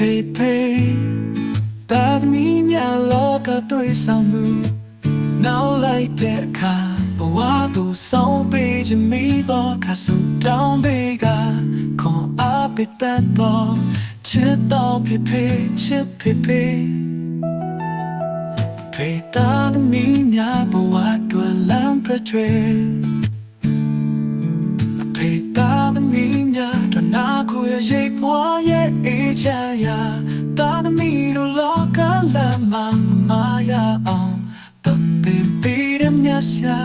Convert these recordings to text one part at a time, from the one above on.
陪陪，把米酿老个对上木，脑来的卡，把我都烧杯着米多卡手当杯个，看阿别得多，吃到陪陪吃陪陪，陪他的米酿把我端烂不追。陪他的米酿，端那苦也一波耶。 ချရာသာသမီတို့လောကလမ်းမှာမာရအောင်တတ်သိပြီးရမြတ်ရှာ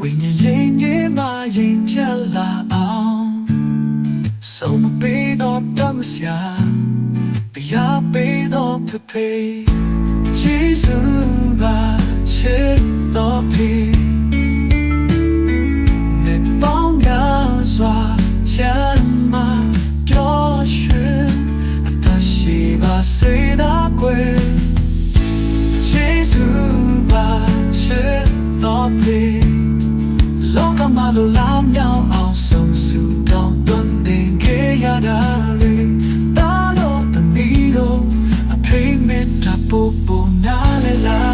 ဝိညာဉ်ရင်ကြီးမှာရင်ချလာအောင်ဆုံးမပေးတော့တမရှာပြရပေးတော့ဖဖေး Jesus ပါချစ်တော့ပြီး ဖေလောကမှာလိုလားမြောင်အောင်ဆုံးစုတောင်းတန်နေခဲ့ရတာလေတာတော့တနည်းတော့အဖေမေတ္တာပို့ပို့နားလေလား